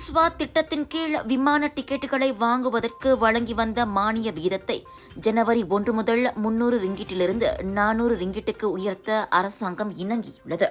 Siswa திட்டத்தின் கீழ் விமான டிக்கெட்டுகளை வாங்குவதற்கு வழங்கி வந்த மானிய வீதத்தை ஜனவரி ஒன்று முதல் முன்னூறு ரிங்கிட்டிலிருந்து நானூறு ரிங்கிட்டுக்கு உயர்த்த அரசாங்கம் இணங்கியுள்ளது.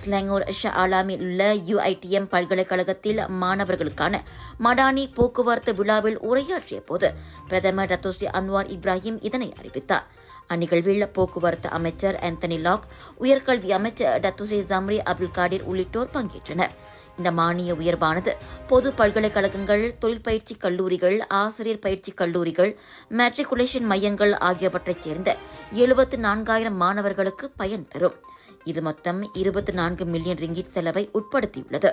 ஸ்லாங்கூர் ஷா ஆலாமில் உள்ள யுஐடிஎம் பல்கலைக்கழகத்தில் மாணவர்களுக்கான மடானி போக்குவரத்து விழாவில் உரையாற்றிய போது பிரதமர் ரத்தோஸ்ரீ அன்வார் இப்ராஹிம் இதனை அறிவித்தார். அந்நிகழ்வில் போக்குவரத்து அமைச்சர் ஆந்தனி லாக் உயர்கல்வி அமைச்சர் டத்துஸ்ரீ ஜம்ரி அப்துல் காடிர் உள்ளிட்டோர் பங்கேற்றனர். இந்த மானிய உயர்வானது. பொது பல்கலைக்கழகங்கள் தொழில் பயிற்சி கல்லூரிகள் ஆசிரியர் பயிற்சி கல்லூரிகள் மேட்ரிகுலேஷன் மையங்கள் ஆகியவற்றைச் சேர்ந்த எழுபத்து நான்காயிரம் மாணவர்களுக்கு பயன் தரும். இது மொத்தம் இருபத்தி நான்கு மில்லியன் ரிங்கிட் செலவை உட்படுத்தியுள்ளது.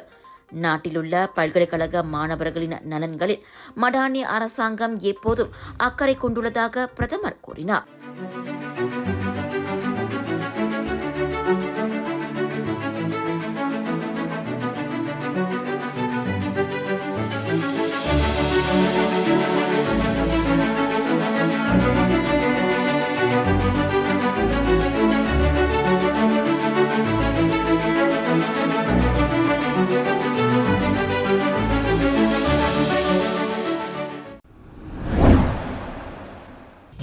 நாட்டிலுள்ள பல்கலைக்கழக மாணவர்களின் நலன்களில் மடானி அரசாங்கம் எப்போதும் அக்கறை கொண்டுள்ளதாக பிரதமர் கூறினார்.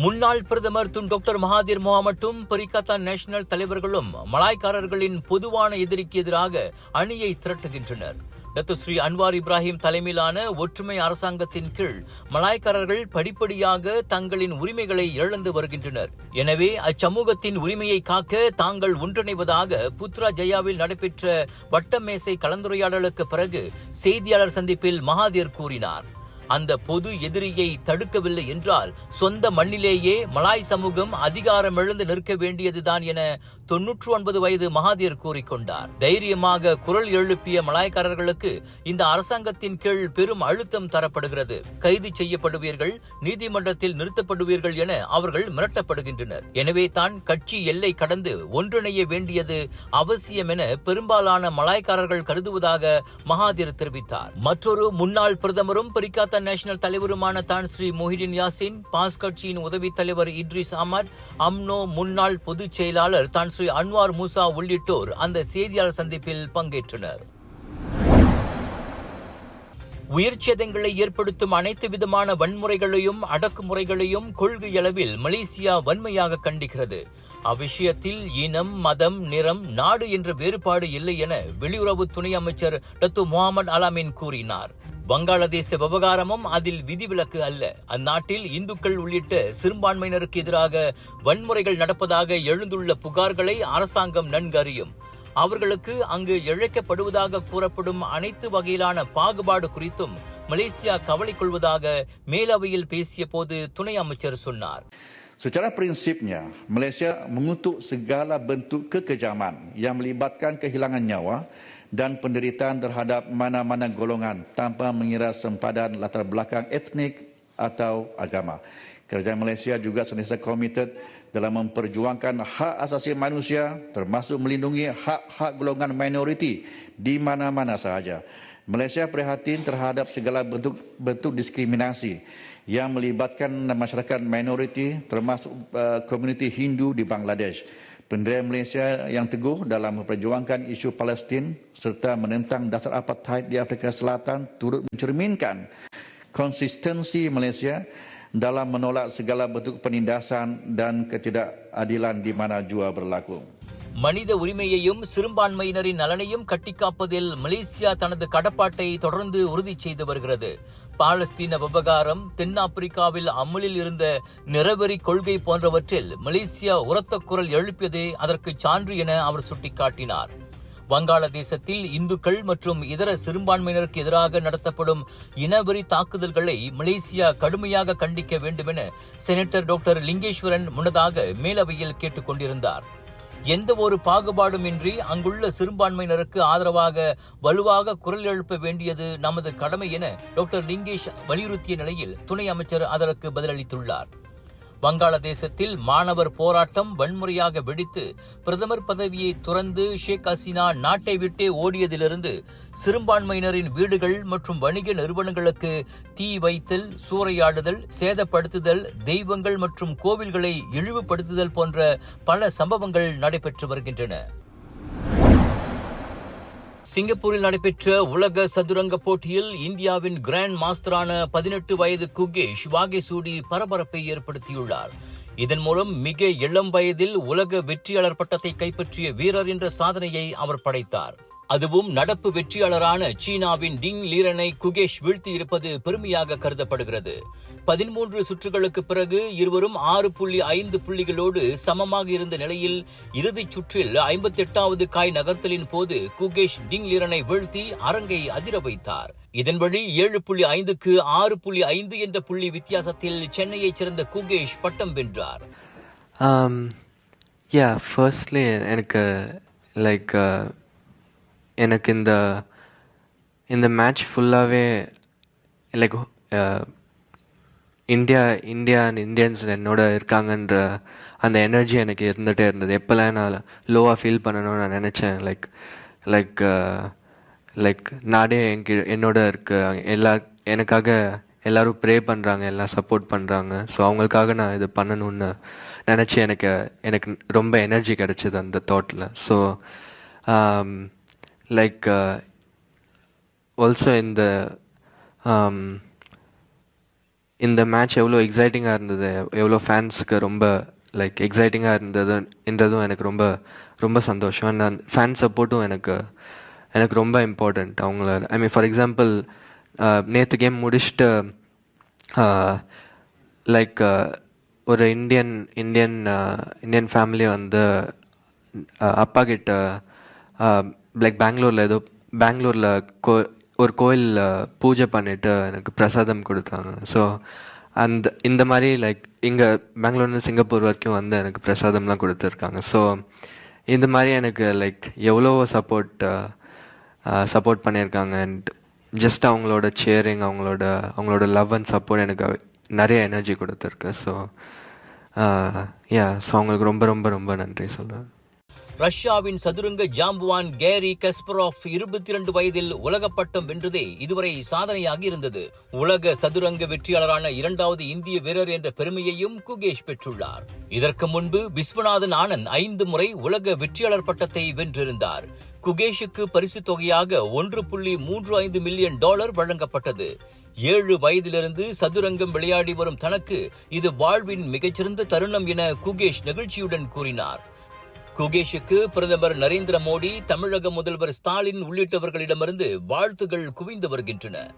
முன்னாள் பிரதமர் துன் டாக்டர் மகாதீர் முகமட்டும் பரிகாத்தா நேஷனல் தலைவர்களும் மலாய்க்காரர்களின் பொதுவான எதிரிக்கு எதிராக அணியை திரட்டுகின்றனர். டத்துஸ்ரீ அன்வார் இப்ராஹிம் தலைமையிலான ஒற்றுமை அரசாங்கத்தின் கீழ் மலாய்க்காரர்கள் படிப்படியாக தங்களின் உரிமைகளை இழந்து வருகின்றனர். எனவே அச்சமூகத்தின் உரிமையை காக்க தாங்கள் ஒன்றிணைவதாக புத்ரா ஜெயாவில் நடைபெற்ற வட்டமேசை கலந்துரையாடலுக்கு பிறகு செய்தியாளர் சந்திப்பில் மகாதீர் கூறினார். அந்த பொது எதிரியை தடுக்கவில்லை என்றால் சொந்த மண்ணிலேயே மலாய் சமூகம் அதிகாரம் எழுந்து நிற்க வேண்டியதுதான் என தொன்னூற்று ஒன்பது வயது மகாதீர் கூறிக்கொண்டார். தைரியமாக குரல் எழுப்பிய மலாய்க்காரர்களுக்கு இந்த அரசாங்கத்தின் கீழ் பெரும் அழுத்தம் தரப்படுகிறது. கைது செய்யப்படுவீர்கள் நீதிமன்றத்தில் நிறுத்தப்படுவீர்கள் என அவர்கள் மிரட்டப்படுகின்றனர். எனவே தான் கட்சி எல்லை கடந்து ஒன்றிணைய வேண்டியது அவசியம் என பெரும்பாலான மலாய்க்காரர்கள் கருதுவதாக மகாதீர் தெரிவித்தார். மற்றொரு முன்னாள் பிரதமரும் பிரிக்காத்த நேஷனல் தலைவருமான தான் ஸ்ரீ மொஹிடின் யாசின் பாஸ் கட்சியின் உதவித் தலைவர் இட்ரிஸ் அமர் அம்னோ முன்னாள் பொதுச் செயலாளர் தான் ஸ்ரீ அன்வார் மூசா உள்ளிட்டோர் அந்த செய்தியாளர் சந்திப்பில் பங்கேற்றனர். உயிர் சேதங்களை ஏற்படுத்தும் அனைத்து விதமான வன்முறைகளையும் அடக்குமுறைகளையும் கொள்கையளவில் மலேசியா வன்மையாக கண்டிக்கிறது. அவ்விஷயத்தில் இனம் மதம் நிறம் நாடு என்ற வேறுபாடு இல்லை என வெளியுறவு துணை அமைச்சர் டத்து முகமது அலாமின் கூறினார். வங்காளதேச விவகாரமும் அதில் விதிவிலக்கு அல்ல. அந்நாட்டில் இந்துக்கள் உள்ளிட்ட சிறுபான்மையினருக்கு எதிராக வன்முறைகள் நடப்பதாக எழுந்துள்ள புகார்களை அரசாங்கம் நன்கு அறியும் அவர்களுக்கு அங்கு இழைக்கப்படுவதாக கூறப்படும் அனைத்து வகையிலான பாகுபாடு குறித்தும் மலேசியா கவலை கொள்வதாக மேலவையில் பேசிய போது துணை அமைச்சர் சொன்னார். Secara prinsipnya, Malaysia mengutuk segala bentuk kekejaman yang melibatkan kehilangan nyawa dan penderitaan terhadap mana-mana golongan tanpa mengira sempadan latar belakang etnik atau agama. Kerajaan Malaysia juga sentiasa komited dalam memperjuangkan hak asasi manusia termasuk melindungi hak-hak golongan minoriti di mana-mana sahaja. Malaysia prihatin terhadap segala bentuk bentuk diskriminasi yang melibatkan masyarakat minoriti termasuk uh, komuniti Hindu di Bangladesh. Pendirian Malaysia yang teguh dalam memperjuangkan isu Palestin serta menentang dasar apartheid di Afrika Selatan turut mencerminkan konsistensi Malaysia dalam menolak segala bentuk penindasan dan ketidakadilan di mana jua berlaku. மனித உரிமையையும் சிறுபான்மையினரின் நலனையும் கட்டிக்காப்பதில் Malaysia தனது கடப்பாட்டை தொடர்ந்து உறுதி செய்து வருகிறது பாலஸ்தீன விவகாரம் தென்னாப்பிரிக்காவில் அமுலில் இருந்த நிறவெறி கொள்கை போன்றவற்றில் மலேசியா உரத்த குரல் எழுப்பியதே அதற்கு சான்று என அவர் சுட்டிக்காட்டினார். வங்காளதேசத்தில் இந்துக்கள் மற்றும் இதர சிறுபான்மையினருக்கு எதிராக நடத்தப்படும் இனவெறி தாக்குதல்களை மலேசியா கடுமையாக கண்டிக்க வேண்டும் என செனட்டர் டாக்டர் லிங்கேஸ்வரன் முன்னதாக மேலவையில் கேட்டுக்கொண்டிருந்தார். எந்த ஒரு பாகுபாடுமின்றி அங்குள்ள சிறுபான்மையினருக்கு ஆதரவாக வலுவாக குரல் எழுப்ப வேண்டியது நமது கடமை என டாக்டர் லிங்கேஷ் வலியுறுத்திய நிலையில் துணை அமைச்சர் அதற்கு பதிலளித்துள்ளார். வங்காளதேசத்தில் மாணவர் போராட்டம் வன்முறையாக வெடித்து பிரதமர் பதவியை துறந்து ஷேக் ஹசீனா நாட்டை விட்டே ஓடியதிலிருந்து சிறுபான்மையினரின் வீடுகள் மற்றும் வணிக நிறுவனங்களுக்கு தீ வைத்தல் சூறையாடுதல் சேதப்படுத்துதல் தெய்வங்கள் மற்றும் கோவில்களை இழிவுபடுத்துதல் போன்ற பல சம்பவங்கள் நடைபெற்று வருகின்றன. சிங்கப்பூரில் நடைபெற்ற உலக சதுரங்க போட்டியில் இந்தியாவின் கிராண்ட் மாஸ்டரான பதினெட்டு வயது குகேஷ் வாகைசூடி பரபரப்பை ஏற்படுத்தியுள்ளார். இதன் மூலம் மிக இளம் வயதில் உலக வெற்றியாளர் பட்டத்தை கைப்பற்றிய வீரர் என்ற சாதனையை அவர் படைத்தார். அதுவும் நடப்பு வெற்றியாளரான சீனாவின் டிங் லீரனை குகேஷ் வீழ்த்தி இருப்பது பெருமையாக கருதப்படுகிறது. பதிமூன்று சுற்றுகளுக்கு பிறகு இருவரும் ஆறு புள்ளி ஐந்து புள்ளிகளோடு சமமாக இருந்த நிலையில் இறுதிச் சுற்றில் ஐம்பத்தி எட்டாவது காய் நகர்த்தலின் போது குகேஷ் டிங் லீரனை வீழ்த்தி அரங்கை அதிர வைத்தார். இதன் வழி ஏழு புள்ளி ஐந்துக்கு ஆறு புள்ளி ஐந்து என்ற புள்ளி வித்தியாசத்தில் சென்னையைச் சேர்ந்த குகேஷ் பட்டம் வென்றார். யா yeah, எனக்கு லைக் uh, எனக்கு இந்த இந்த மேட்ச் ஃபுல்லாகவே like India India and Indians என்னோட இருக்காங்கன்ற அந்த எனர்ஜி எனக்கு இருந்துகிட்டே இருந்தது. எப்போல்லாம் நான் லோவாக ஃபீல் பண்ணணும்னு நான் நினச்சேன் லைக் லைக் லைக் uh, நாடே என்கி என்னோட இருக்கு. எல்லா எனக்காக எல்லாரும் ப்ரே பண்ணுறாங்க எல்லாம் சப்போர்ட் பண்ணுறாங்க ஸோ அவங்களுக்காக நான் இது பண்ணணும்னு நினச்சி எனக்கு எனக்கு ரொம்ப எனர்ஜி கிடச்சிது அந்த தாட்டில் ஸோ um, லைக் ஆல்சோ இந்த இந்த மேட்ச் எவ்வளோ எக்ஸைட்டிங்காக இருந்தது எவ்வளோ ஃபேன்ஸுக்கு ரொம்ப லைக் எக்ஸைட்டிங்காக இருந்ததுன்றதும் எனக்கு ரொம்ப ரொம்ப சந்தோஷம். அண்ட் அந்த ஃபேன் சப்போர்ட்டும் எனக்கு எனக்கு ரொம்ப இம்பார்ட்டண்ட் அவங்கள ஐ மீன் ஃபார் எக்ஸாம்பிள் நேற்று கேம் முடிச்சுட்டு uh, லைக் uh, ஒரு இந்தியன் இந்தியன் இந்தியன் ஃபேமிலி வந்து uh, அப்பா கிட்ட லைக் பெங்களூரில் ஏதோ பெங்களூரில் கோ ஒரு கோயிலில் பூஜை பண்ணிவிட்டு எனக்கு பிரசாதம் கொடுத்தாங்க. ஸோ அந்த இந்த மாதிரி லைக் இங்கே பெங்களூர்லேருந்து சிங்கப்பூர் வரைக்கும் வந்து எனக்கு பிரசாதம்லாம் கொடுத்துருக்காங்க. ஸோ இந்த மாதிரி எனக்கு லைக் எவ்வளோ சப்போர்ட் சப்போர்ட் பண்ணியிருக்காங்க. அண்ட் ஜஸ்ட் அவங்களோட சேரிங் அவங்களோட அவங்களோட லவ் அண்ட் சப்போர்ட் எனக்கு நிறைய எனர்ஜி கொடுத்துருக்கு. ஸோ யா ஸோ அவங்களுக்கு ரொம்ப ரொம்ப ரொம்ப நன்றி சொல்கிறேன் ரஷ்யாவின் சதுரங்க ஜாம்புவான் கேரி கஸ்பரோஃப் இருபத்தி இரண்டு வயதில் உலக பட்டம் வென்றதே இதுவரை சாதனையாக இருந்தது. உலக சதுரங்க வெற்றியாளரான இரண்டாவது இந்திய வீரர் என்ற பெருமையையும் குகேஷ் பெற்றுள்ளார். இதற்கு முன்பு விஸ்வநாதன் ஆனந்த் ஐந்து முறை உலக வெற்றியாளர் பட்டத்தை வென்றிருந்தார். குகேஷுக்கு பரிசு தொகையாக ஒன்று புள்ளி மூன்று ஐந்து மில்லியன் டாலர் வழங்கப்பட்டது. ஏழு வயதிலிருந்து சதுரங்கம் விளையாடி வரும் தனக்கு இது வாழ்வின் மிகச்சிறந்த தருணம் என குகேஷ் நெகிழ்ச்சியுடன் கூறினார். குகேஷுக்கு பிரதமர் நரேந்திர மோடி தமிழக முதல்வர் ஸ்டாலின் உள்ளிட்டவர்களிடமிருந்து வாழ்த்துகள் குவிந்து வருகின்றன.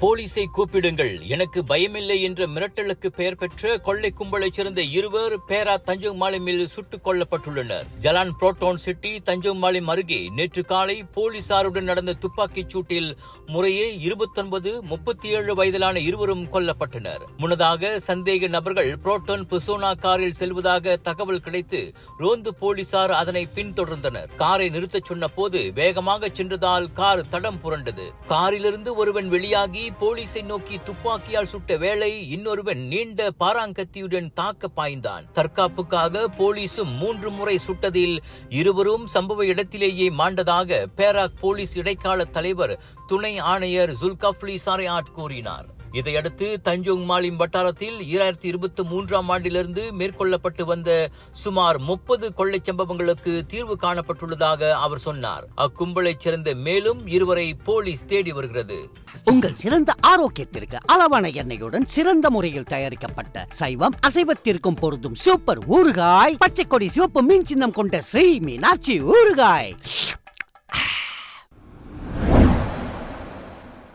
போலீஸை கூப்பிடுங்கள். எனக்கு பயமில்லை என்ற மிரட்டலுக்கு பெயர் பெற்ற கொள்ளை கும்பலைச் சேர்ந்த இருவர் பேரா தஞ்சோங் மாலிமில் சுட்டுக் கொல்லப்பட்டுள்ளனர். Jalan Proton City Tanjung Malim அருகே நேற்று காலை போலீசாருடன் நடந்த துப்பாக்கிச் சூட்டில் முறையே இருபத்தொன்பது முப்பத்தி ஏழு வயதிலான இருவரும் கொல்லப்பட்டனர். முன்னதாக சந்தேக நபர்கள் புரோட்டோன் புசோனா காரில் செல்வதாக தகவல் கிடைத்து ரோந்து போலீசார் அதனை பின்தொடர்ந்தனர். காரை நிறுத்தச் சொன்ன போது வேகமாக சென்றதால் கார் தடம் புரண்டது. காரிலிருந்து ஒருவன் வெளியாகி போலீஸை நோக்கி துப்பாக்கியால் சுட்ட வேளை இன்னொருவன் நீண்ட பாராங்கத்தியுடன் தாக்க பாய்ந்தான். தற்காப்புக்காக போலீசும் மூன்று முறை சுட்டதில் இருவரும் சம்பவ இடத்திலேயே மாண்டதாக பேராக் போலீஸ் இடைக்கால தலைவர் துணை ஆணையர் ஜுல்கப்லி சாரையாட் கூறினார். இதையடுத்து தஞ்சோங் மாலிம் வட்டாரத்தில் இரண்டாயிரத்தி இருபத்தி மூன்றாம் ஆண்டிலிருந்து மேற்கொள்ளப்பட்டு வந்த சுமார் முப்பது கொள்ளைச் சம்பவங்களுக்கு தீர்வு காணப்பட்டுள்ளதாக அவர் சொன்னார். அக்கும்பலைச் சேர்ந்த மேலும் இருவரை போலீஸ் தேடி வருகிறது. உங்கள் சிறந்த ஆரோக்கியத்திற்கு அளவான எண்ணெயுடன் சிறந்த முறையில் தயாரிக்கப்பட்ட சைவம் அசைவத்திற்கும் பொருந்தும் சூப்பர் ஊறுகாய் பச்சை கொடி சிவப்பு மீன் சின்னம் கொண்ட ஸ்ரீ மீனாட்சி ஊறுகாய்.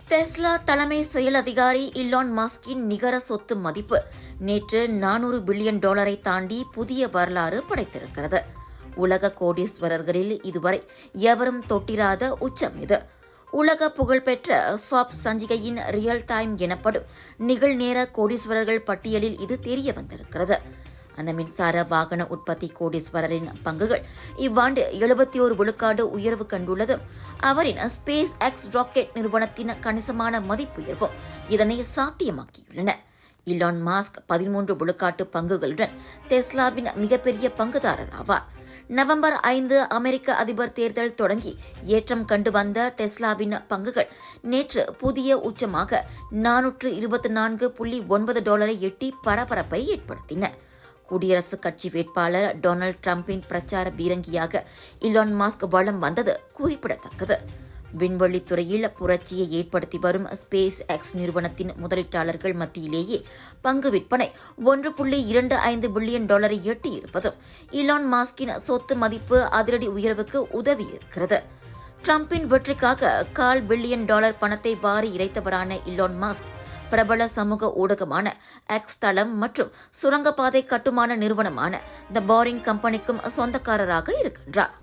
டெஸ்லா தலைமை செயல் அதிகாரி இல்லான் மாஸ்கின் நிகர சொத்து மதிப்பு. நேற்று நானூறு பில்லியன் டாலரை தாண்டி புதிய வரலாறு படைத்திருக்கிறது. உலக கோடீஸ்வரர்களில் இதுவரை எவரும் தொட்டிராத உச்சம் இது. உலக புகழ்பெற்ற ஃபாப் சஞ்சிகையின் ரியல் டைம் எனப்படும் நிகழ்நேர கோடீஸ்வரர்கள் பட்டியலில் இது தெரிய வந்திருக்கிறது. அந்த மின்சார வாகன உற்பத்தி கோடீஸ்வரரின் பங்குகள் இவ்வாண்டு எழுபத்தி ஒரு விழுக்காடு உயர்வு கண்டுள்ளதும் அவரின் ஸ்பேஸ் எக்ஸ் ராக்கெட் நிறுவனத்தின் கணிசமான மதிப்புயர்வும் இதனை சாத்தியமாக்கியுள்ளன. இலான் மாஸ்க் பதிமூன்று விழுக்காட்டு பங்குகளுடன் டெஸ்லாவின் மிகப்பெரிய பங்குதாரர் ஆவார். நவம்பர் ஐந்து அமெரிக்க அதிபர் தேர்தல் தொடங்கி ஏற்றம் கண்டு வந்த டெஸ்லாவின் பங்குகள் நேற்று புதிய உச்சமாக நானூற்று இருபத்தி நான்கு புள்ளி ஒன்பது டாலரை எட்டி பரபரப்பை ஏற்படுத்தின. குடியரசுக் கட்சி வேட்பாளர் டொனால்ட் ட்ரம்பின் பிரச்சார பீரங்கியாக இலான் மாஸ்க் வளம் வந்தது குறிப்பிடத்தக்கது. விண்வெளித் துறையில் புரட்சியை ஏற்படுத்தி வரும் ஸ்பேஸ் எக்ஸ் நிறுவனத்தின் முதலீட்டாளர்கள் மத்தியிலேயே பங்கு விற்பனை ஒன்று புள்ளி இரண்டு ஐந்து பில்லியன் டாலரை எட்டியிருப்பதும் இலான் மாஸ்கின் சொத்து மதிப்பு அதிரடி உயர்வுக்கு உதவியிருக்கிறது. ட்ரம்பின் வெற்றிக்காக கால் பில்லியன் டாலர் பணத்தை வாரி இறைத்தவரான இலான் மாஸ்க் பிரபல சமூக ஊடகமான எக்ஸ் தளம் மற்றும் சுரங்கப்பாதை கட்டுமான நிறுவனமான த பாரிங் கம்பெனிக்கும் சொந்தக்காரராக இருக்கின்றார்.